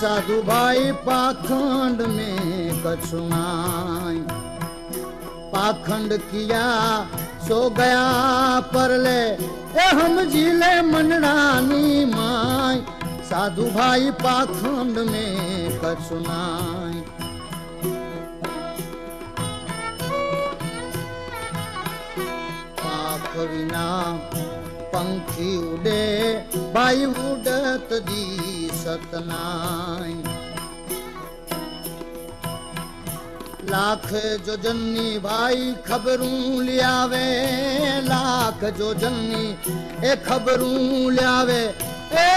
સાધુભાઈ પાખંડ મેં કછુનાય પાખંડ કિયા સો ગયા પરલે એ હમજી લે મનડાની માય સાધુભાઈ પાખંડ મેં કછુનાય પાખ વિના પંખી ઉડે, ભાઈ ઉડત દી સતનાય લાખ જોજનની ભાઈ ખબરું લ્યાવે લાખ જોજનની એ ખબરું લ્યાવે એ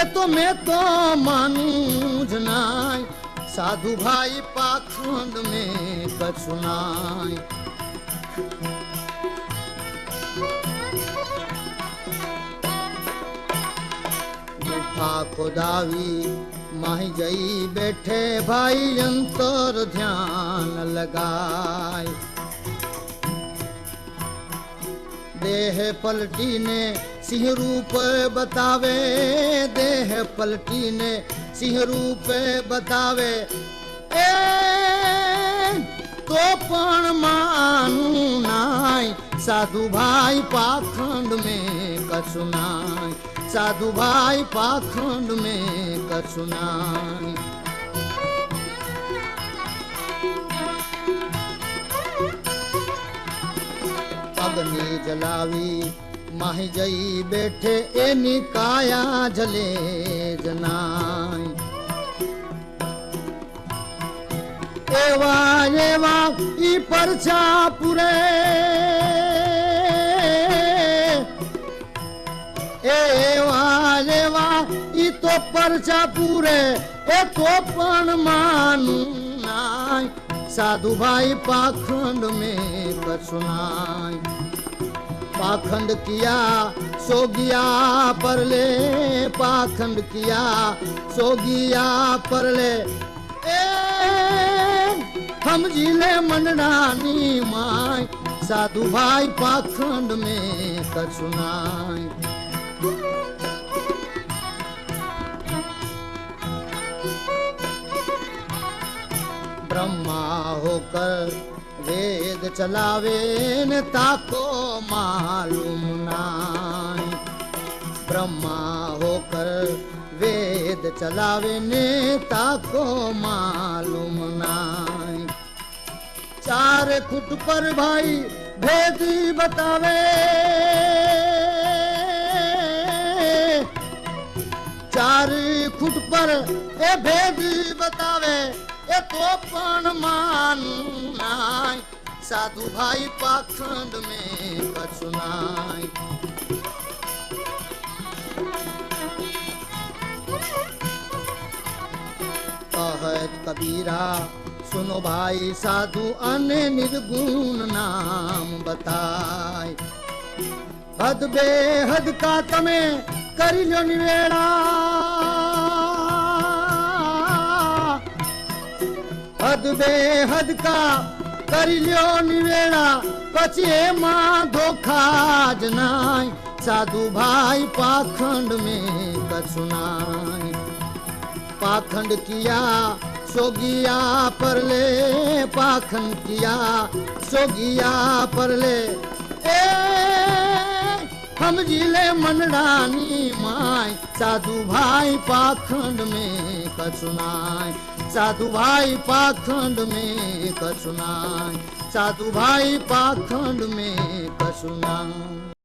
એ તો મેં તો માનું જ નાય. સાધુ ભાઈ પાખંડ મેં કછું નાય. ગુફા ખોદાવી માહી જઈ બેઠે ભાઈ અંતર ધ્યાન લગાય દેહ પલટીને સિંહ રૂપ બતાવે દેહ પલટીને સિંહ રૂપ બતાવે એ તો પણ માનું નાય સાધુ ભાઈ પાખંડ મેં કશું નાય સાધુ ભાઈ પાખંડ મેં કશું નાય અગ્નિ જલાવી માહી જઈ બેઠે એની કાયા જલે જનાય. એવા એવા ઈ પરછા પુરે તો પરચા પૂરે એ તો પણ માનું નાય. સાધુભાઈ પાખંડ મેં કશું નાય પાખંડ કિયા, સોગિયા પર લે પાખંડ કિયા, સોગિયા પર લે એ સમજી લે મંડળાની માય. સાધુભાઈ પાખંડ મેં કશું નાય ब्रह्मा होकर वेद चलावे ताको मालूम नाय। ब्रह्मा होकर वेद चलावे ने ताको मालूम नाय। चार फुट पर भाई भेदी बतावे। चार फुट पर ए भेदी बतावे। એ તો પણ માન નાય. સાધુ ભાઈ પાખંડ મે કછું નાય કહત કબીરા, સુનો ભાઈ સાધુ અને નિર્ગુણ નામ બતાય. હદ બે હદ કા તમે કરી લો નિવેડા. હદ બે હદ કા કરી લ્યો નિવેણા પછી એમાં ધોખા જ નાય. સાધુ ભાઈ પાખંડ મેં કશું નાય. પાખંડ કિયા, સોગિયા પર પાખંડ કિયા, સોગિયા પર એ કાનજીલે મંડળાની માય, સાધુભાઈ પાખંડ મેં કચુનાય સાધુભાઈ પાખંડ મેં કચુનાય સાધુભાઈ પાખંડ મેં કચુનાય